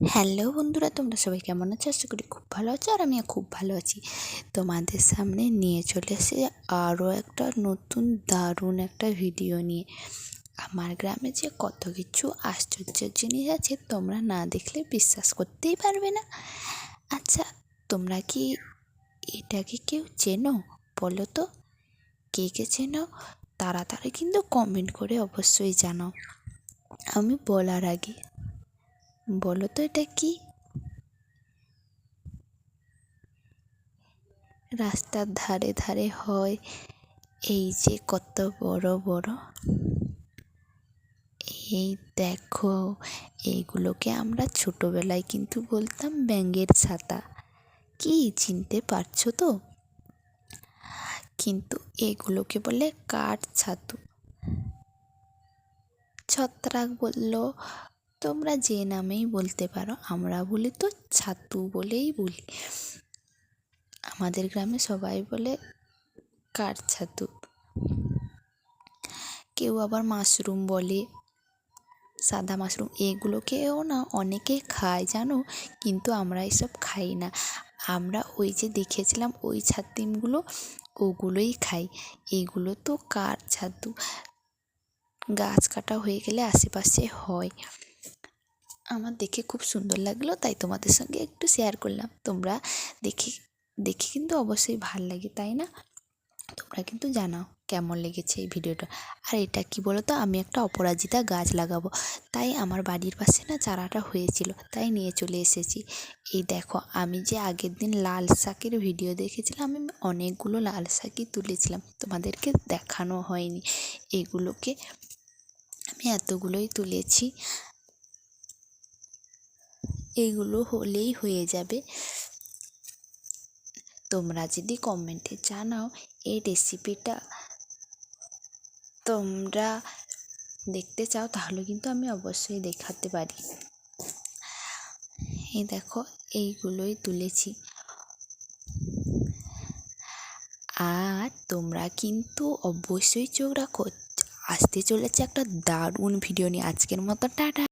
Hello বন্ধুরা, তোমরা সবাই কেমন আছো? আশা করি খুব ভালো আছো আর আমিও খুব ভালো আছি। তোমাদের সামনে নিয়ে চলে এসে আরও একটা নতুন দারুণ একটা ভিডিও নিয়ে। আমার গ্রামে যে কত কিছু আশ্চর্যের জিনিস আছে, তোমরা না দেখলে বিশ্বাস করতেই পারবে না। আচ্ছা তোমরা কি এটাকে কেউ চেনো? বলো তো। কে কে চেনো? তাড়াতাড়ি কিন্তু কমেন্ট করে অবশ্যই জানাও। আমি বলার আগে বলো তো এটা কি? রাস্তার ধারে ধারে হয় এই যে কত বড় বড়। এই দেখো, এইগুলোকে আমরা ছোটোবেলায় কিন্তু বলতাম ব্যাঙের ছাতা। কি চিনতে পারছ তো? কিন্তু এগুলোকে বলে কাঠ ছাতু। ছত্রাক বলল তোমরা যে নামেই বলতে পারো, আমরা বলি তো ছাতু বলেই বলি। আমাদের গ্রামে সবাই বলে কাঠ ছাতু। কেউ আবার মাশরুম বলে, সাদা মাশরুম এগুলোকেও না অনেকে খায়, জানো? কিন্তু আমরা এসব খাই না। আমরা ওই যে দেখেছিলাম ওই ছাতিমগুলো ওগুলোই খাই। এগুলো তো কার ছাতু? গাছ কাটা হয়ে গেলে আশেপাশে হয়। আমার দেখে খুব সুন্দর লাগল, তাই তোমাদের সঙ্গে একটু শেয়ার করলাম। তোমরা দেখে দেখে কিন্তু অবশ্যই ভালো লাগে, তাই না? তোমরা কিন্তু জানাও কেমন লেগেছে এই ভিডিওটা। আর এটা কি বলো তো আমি একটা অপরাজিতা গাছ লাগাবো। তাই আমার বাড়ির পাশে না চারাটা হয়েছিল, তাই নিয়ে চলে এসেছি। এই দেখো, আমি যে আগের দিন লাল শাকের ভিডিও দেখেছিলাম, আমি অনেকগুলো লাল শাকই তুলেছিলাম। তোমাদেরকে দেখানো হয়নি। এগুলোকে আমি এতগুলোই তুলেছি। এগুলো হলেই হয়ে যাবে। তোমরা যদি কমেন্টে জানাও এই রেসিপিটা তোমরা দেখতে চাও, তাহলে কিন্তু আমি অবশ্যই দেখাতে পারি। এই দেখো, এইগুলোই তুলেছি। আর তোমরা কিন্তু অবশ্যই চোখ রাখো। আসতে চলেছে একটা দারুণ ভিডিও নিয়ে। আজকের মতো টাটা।